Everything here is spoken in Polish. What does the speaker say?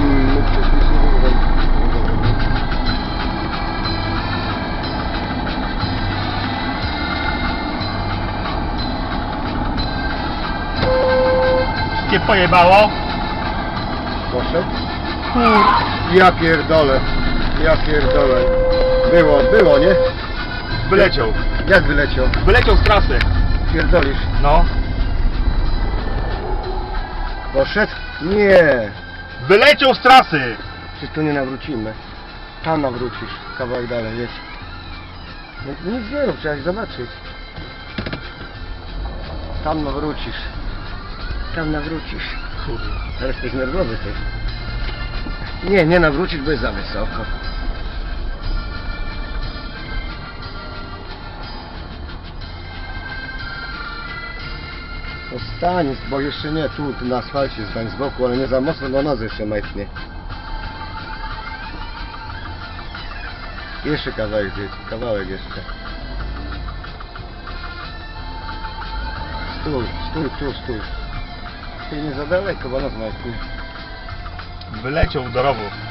tam mógł coś być Cię pojebało? Poszedł? Kur... Ja pierdolę. Ja pierdolę. Było, było, nie? Wyleciał. Jak wyleciał? Wyleciał z trasy. Pierdolisz. No. Poszedł? Nie. Wyleciał z trasy. Przecież tu nie nawrócimy. Tam nawrócisz. Kawałek dalej, jedź. No, nic nie rób, trzeba ich zobaczyć. Tam nawrócisz. Tam nawrócisz. Kurwa. Teraz jesteś nerwowy ty. Nie, nie nawrócisz, bo jest za wysoko. To stań, bo jeszcze nie, tu, na asfalcie stań z boku, ale nie za mocno, bo nos jeszcze majtnie. Jeszcze kawałek kawałek jeszcze. Stój, stój, tu, stój. Ty nie za daleko, bo nas majtnie. Wyleciał do rowu.